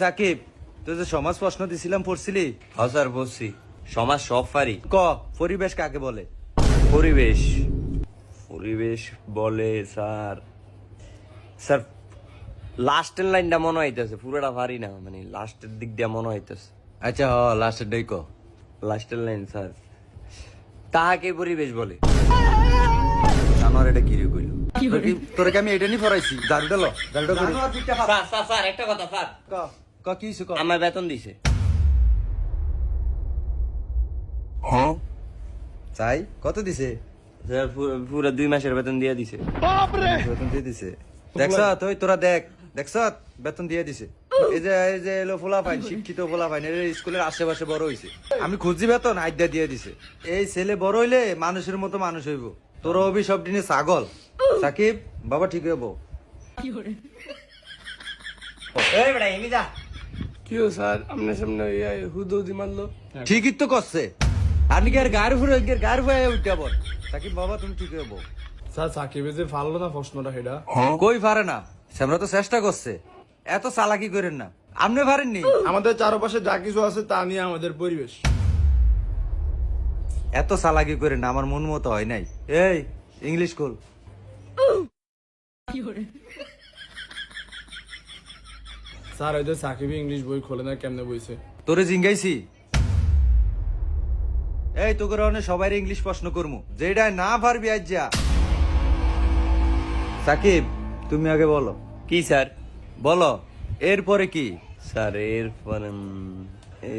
সাকিব তুই যে সমাজ প্রশ্ন দিছিলাম পড়ছিলি? হ্যাঁ স্যার বলছি। সমাজ সব পারি ক পরিবেশ কাকে বলে? পরিবেশ। পরিবেশ বলে স্যার স্যার লাস্টের লাইনটা মনে হইতেছে পুরোটা পারি না মানে লাস্টের দিক দিয়ে মনে হইতেছে। আচ্ছা হ লাস্টের ডাই ক। লাস্টের লাইন স্যার। তাহাকে পরিবেশ বলে। আমার এটা কি রে কইল? তোরে কি আমি এটা নি ফরাইছি দারুটা করি স্যার স্যার স্যার একটা কথা স্যার। ক। ক কি হইছে ক? আমার বেতন দিছে। চাই। কত দিছে? পুরো- পুরো দুই মাসের বেতন দিয়ে দিছে। বেতন দিয়ে দিছে। দেখছ তুই তোরা দেখ। দেখছ বেতন দিয়ে দিছে। এই যে এই যে এলো ফোলা ফাইন শিক্ষিত ফোলা ফাইন এর স্কুলের আশেপাশে বড় হইছে। আমি খুঁজি বেতন আইডা দিয়ে দিছে। এই ছেলে বড় হইলে মানুষের মতো মানুষ হইব। তোর অভি সব দিনে ছাগল। সাকিব বাবা ঠিক হইব। এই যা কি স্যার আপনার সামনে হুদৌদি মারলো। ঠিকই তো করছে। আর নাকি আর গায়ের উপরে ওই গায়ের উপরে বল। সাকিব বাবা তুমি ঠিক হইব স্যার সাকিবে যে ফাললো না প্রশ্নটা সেটা? কই পারে না? সেমরা তো চেষ্টা করছে। এত চালাকি করেন না। আপনি পারেননি আমাদের চারপাশে যা কিছু আছে তা নিয়ে আমাদের পরিবেশ। এত চালাকি করে না আমার মন মতো হয় নাই। এই ইংলিশ কল স্যার ওই যে সাকিবি ইংলিশ বই খোলে না কেমনে বইছে? তোরে জিঙ্গাইছি। এই তো করে সবাই ইংলিশ প্রশ্ন করমু। যেটা না পারবি আজ যা সাকিব তুমি আগে বলো। কি স্যার? বলো এরপরে কি? স্যার এরপরে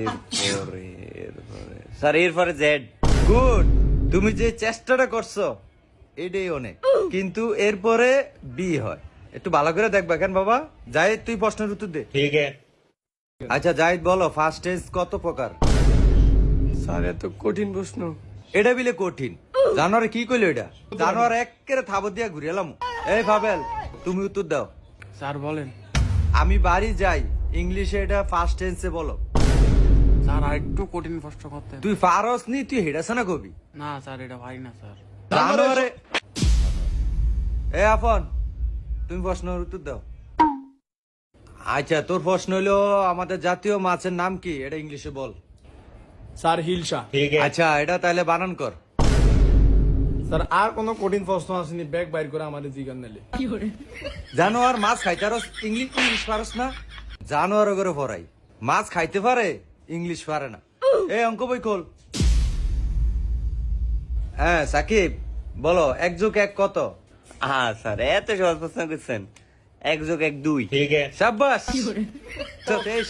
এরপরে এরপরে। স্যার এরপরে জেড। গুড তুমি যে চেষ্টাটা করছ এটাই অনেক। কিন্তু এরপরে বি হয়। একটু ভালো করে দেখবা কেন বাবা? জাহিদ তুই প্রশ্নের উত্তর দে। ঠিক আছে। আচ্ছা জাহিদ বলো ফার্স্ট টেন্স কত প্রকার? স্যার এত কঠিন প্রশ্ন। এটা বিলে কঠিন। জানোয়ারে কি কইলো এটা? জানোয়ার একেরে থাবর দিয়া ঘুরে এলাম। এই পাবেল তুমি উত্তর দাও। স্যার বলেন। আমি বাড়ি যাই ইংলিশে এটা ফার্স্ট টেন্সে বলো। স্যার আর একটু কঠিন প্রশ্ন করতে তুই পারস নি তুই হেডাছে না কবি? না স্যার এটা পারি না স্যার। জানোয়ারে এ আফন তুমি প্রশ্নের উত্তর দাও। আচ্ছা তোর প্রশ্ন হলো আমাদের জাতীয় মাছের নাম কি? এটা ইংলিশে বল। স্যার হিলসা আচ্ছা এটা তাহলে বানান কর। স্যার আর কোনো কঠিন প্রশ্ন আসেনি ব্যাগ বাইর করে আমাদের জিগান নিলে। জানোয়ার মাছ খাইতে পারস ইংলিশ ইংলিশ পারস না? করে পড়াই মাছ খাইতে পারে ইংলিশ পারে না। এই অঙ্ক বই খোল। হ্যাঁ সাকিব বলো এক যোগ এক কত? হ্যাঁ স্যার এত সহজ প্রশ্ন করছেন। এক যোগ এক দুই। সাব্বাস!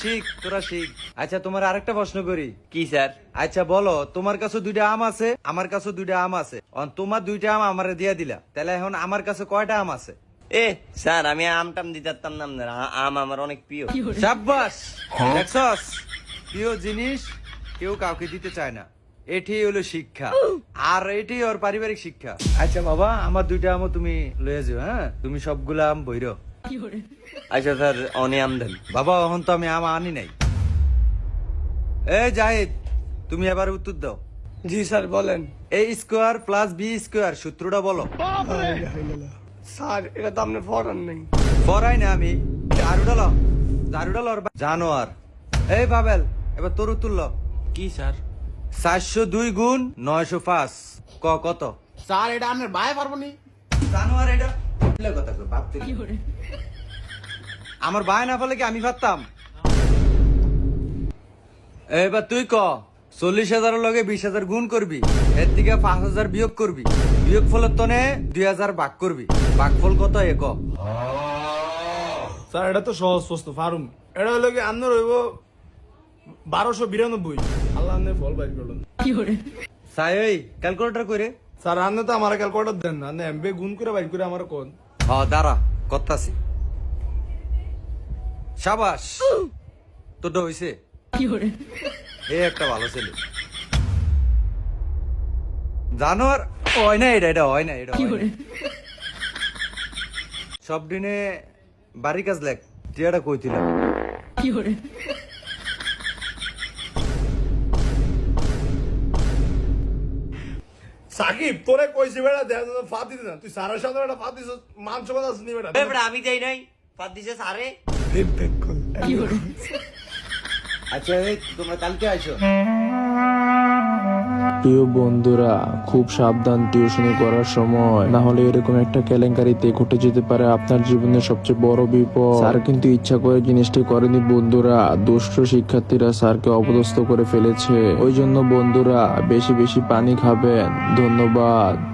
শিখ তোরা শিখ। আচ্ছা তোমার আরেকটা প্রশ্ন করি। কি স্যার? আচ্ছা বলো তোমার কাছে দুইটা আম আছে আমার কাছে দুইটা আম আছে। তোমার দুইটা আম আমারে দিয়া দিলা। তাহলে এখন আমার কাছে কয়টা আম আছে? এ স্যার আমি আম টাম দিতে পারতাম না আম আমার অনেক প্রিয়। সাব্বাস! দেখছস? প্রিয় জিনিস কেউ কাউকে দিতে চায় না। এটি হলো শিক্ষা। আর এটি ওর পারিবারিক শিক্ষা। আচ্ছা বাবা আমার দুইটা আমও তুমি লয়ে যাও হ্যাঁ? তুমি সবগুলা আম বইর। আচ্ছা স্যার অনে আম দেন। বাবা এখন তো আমি আম আনি নাই। এ জাহিদ তুমি এবার উত্তর দাও। জি স্যার বলেন। A square plus B square সূত্রটা বলো। স্যার এটা তো আপনার ফরান নেই। পড়াই না আমি। দারুডাল। দারুডাল জানোয়ার। এই পাবেল এবার তোর উত্তর ল। কি স্যার? চারশো দুই গুণ নয়শো পাঁচ। ক কত? স্যার এটা আপনার পারব নি জানোয়ার এটা? কথা তুই। আমার ভাই না ফলে কি আমি পারতাম? এবার তুই ক চল্লিশ হাজারের লগে বিশ হাজার গুণ করবি এর থেকে পাঁচ হাজার বিয়োগ করবি বিয়োগ ফলের তনে দুই হাজার ভাগ করবি। ভাগ ফল কত এ ক? স্যার এটা তো সহজ প্রশ্ন ফারুম এটা হলো কি হইব বারোশো বিরানব্বই। আল্লাহ আপনি ফল বাইর করলেন। সাই ওই ক্যালকুলেটর করে স্যার আপনি তো আমার ক্যালকুলেটার দেন না। আপনি এমবে গুণ করে বাইর করে আমার কোন। হ দাঁড়া করতাছি। সাবাস হইছে? এ একটা ভালো ছেলে। জানোয়ার হয় না এটা এটা হয় না এটা। সব দিনে বাড়ি কাজ লেখ টিয়াটা কইছিল সাকিব তোরে কইছি বেড়া দেখ ফাঁদ দিতে না। তুই সারা সাথে বেড়া ফাঁদ দিছ মাংস কথা আসনি বেড়া? বেড়া আমি যাই নাই। ফাঁদ দিছে সারে আচ্ছা তোমরা কালকে আইসো। প্রিয় বন্ধুরা, খুব সাবধান টিউশনি করার সময়। না হলে এরকম একটা কেলেঙ্কারিতে ঘটে যেতে পারে আপনার জীবনের সবচেয়ে বড় বিপদ। স্যার কিন্তু ইচ্ছা করে জিনিসটি করেনি বন্ধুরা। দুষ্ট শিক্ষার্থীরা স্যারকে অপদস্থ করে ফেলেছে। ওই জন্য বন্ধুরা, বেশি বেশি পানি খাবেন। ধন্যবাদ।